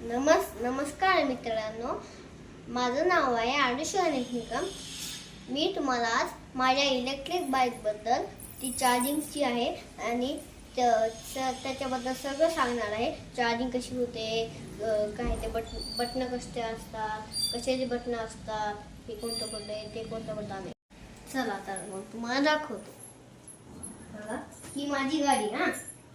नमस् नमस्कार मित्रांनो. माझं नाव आहे आरुष निकम मी तुम्हाला आज माझ्या इलेक्ट्रिक बाईकबद्दल ती चार्जिंगची आहे आणि त्या- त्या- त्याच्याबद्दल सगळं सांगणार आहे. चार्जिंग कशी होते काय ते बट बटणं कसे असतात कशाचे बटणं असतात हे कोणतं बटन आहे ते कोणतं बटन आहे. चला तर मग तुम्हाला दाखवतो. ही माझी गाडी हा.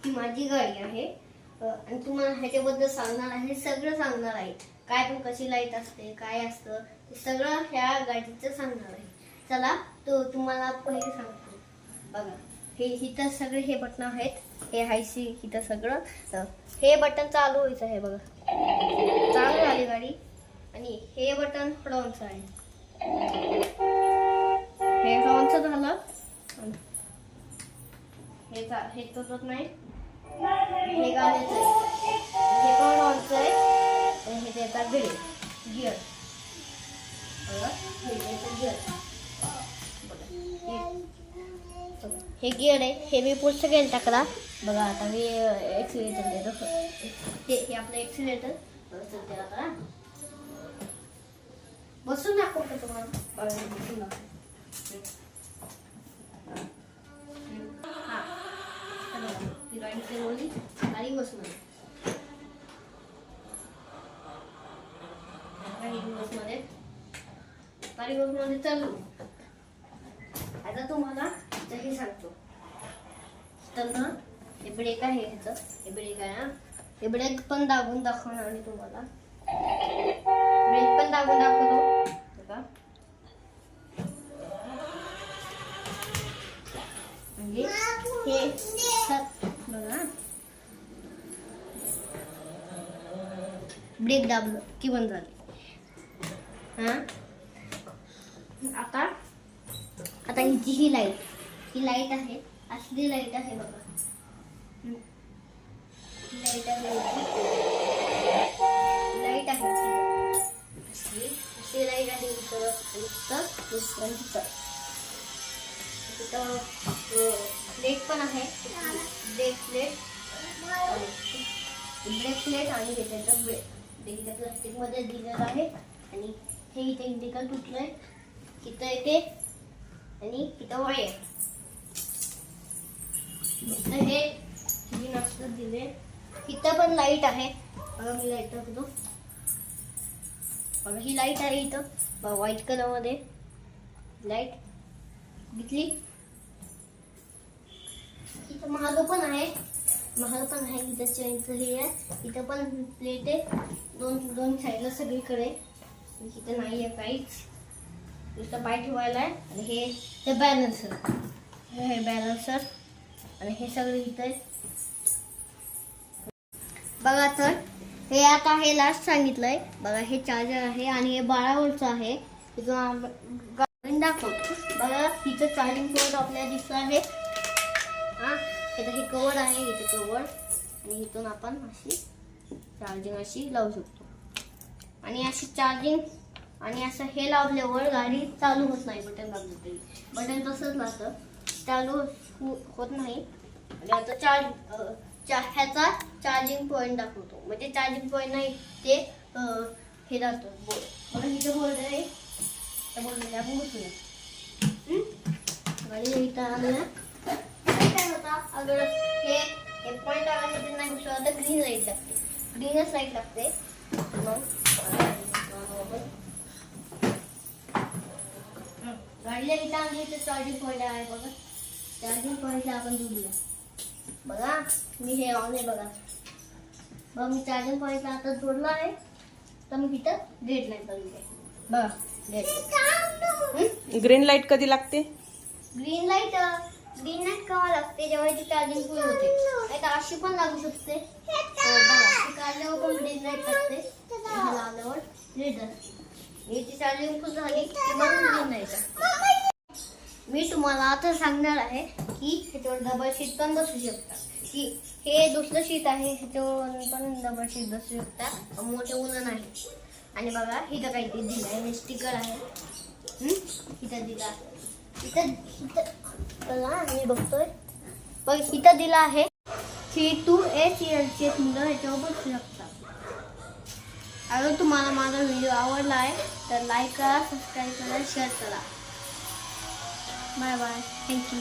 ही माझी गाडी आहे. आणि तुम्हाला ह्याच्याबद्दल सांगणार आहे सगळं सांगणार आहे. काय पण कशी लाइट असते काय असतं ते सगळं ह्या गाडीचं सांगणार आहे. चला तो तुम्हाला पहिले सांगतो. बघा हे इथं सगळे हे बटन आहेत. हे हायसी इथं सगळं. हे बटन चालू व्हायचं आहे बघा. चालू झाली गाडी. आणि हे बटन हॉर्नचं आहे. हे हॉर्नचं झालं. हे चा हे तर नाही. हे गाण्याचं आहे हे पण आहे. आणि हे त्याचा गिअर गिअर बघा, हे. त्याचं गिअर आहे. हे मी पुढचं गेलं टाकला. बघा आता मी एक्सिलेटर देतो. ते हे आपलं एक्सिलेटर चलते आता. बसून दाखवतो तुम्हाला. बसून दाखवतो. गाडी फिरवली गाडी बसमध्ये गाडी बसमध्ये चालू. आता तुम्हाला इथं हे सांगतो. तर ना हे ब्रेक आहे ह्याचं. हे ब्रेक आहे हे. ब्रेक पण दाबून दाखवणार आणि तुम्हाला. ब्रेक दाबलं की बंद झाली. हां? आता आता हिची ही लाइट ही लाइट आहे. असली लाइट आहे बघा. ही लाइट आहे लाइट आहे असली. लाइट आहे इथं इथं दुसरं तिथं तिथं प्लेट पण आहे. ब्रेक प्लेट ब्रेक प्लेट आणि हे ब्रेक ते इथं प्लास्टिकमध्ये दिलेलं आहे. आणि हे इथे इंडिकल तुटलंय. इथं येते. आणि इथं वळे इथं हे ही दिले. इथं पण लाइट आहे. बघा मी लाइट टाकतो. बघा ही लाइट आहे इथं. व्हाईट व्हाईट कलरमध्ये लाइट घेतली इथं महाग पण आहे. महाग पण आहे इथं चेनचं हे आहे. इथं पण प्लेट आहे. दोन दोन साईडला सगळीकडे. इथं नाही आहे काहीच. इथं पाय ठेवायला आहे. आणि हे ते बॅलन्सर हे हे बॅलन्सर आणि हे सगळं इथं आहे. बघा तर हे आता हे लास्ट सांगितलंय. बघा हे चार्जर आहे आणि हे बारा वोल्टचं आहे. इथून दाखवतो बघा इथं चार्जिंग पोर्ट आपल्याला दिसलं आहे. हा? इथं हे कवर आहे इथे कवर. आणि इथून आपण अशी चार्जिंग अशी लावू शकतो. आणि अशी चार्जिंग आणि असं हे लावल्यावर गाडी चालू होत नाही बटन लागलं तरी बटन तसंच लागतं चालू हो, होत नाही. आणि आता चार्ज चा ह्याचा चार्जिंग पॉईंट दाखवतो. म्हणजे चार्जिंग पॉईंट नाही ते हे दाखवतो. बोर्ड बघा इथे बोर्ड आहे. त्या बोर्डमध्ये आपण बसूया गाडी इथं आणूया अगर हे हे पॉईंट आला तिथे नाही घुसला तर ग्रीन लाइट लागते ग्रीनच लाइट लागते मग गाडीला इथं आणली तर चार्जिंग पॉईंट आहे बघा चार्जिंग पॉईंटला आपण जोडूया बघा मी हे ऑन आहे बघा बघा मी चार्जिंग पॉईंटला आता जोडला आहे तर मी इथं डेट लाइट बघितली बघा ग्रीन लाइट कधी लागते ग्रीन लाइट ग्रीन नाईट केव्हा लागते जेव्हा ती चार्जिंग फुल होते नाही तर अशी पण लागू शकते काढल्यावर पण ग्रीन लाइट लागते हे लावल्यावर रेड ती चार्जिंग फुल झाली की मग ग्रीन लाइट मी तुम्हाला आता सांगणार आहे की ह्याच्यावर डबल शीट पण बसू शकता की हे दुसरं शीट आहे ह्याच्यावर पण डबल शीट बसू शकता मोठे उन्हा नाही आणि बघा इथं काहीतरी दिलं आहे स्टिकर आहे इथं दिलं आहे इथं इथं बघा मी बघतोय. बघ इथं दिलं आहे. थ्री टू ए सी एलचे मुलं ह्याच्यावर बसू शकतात. अगर तुम्हाला माझा व्हिडिओ आवडला आहे तर लाईक करा सबस्क्राईब करा शेअर करा. Bye bye thank you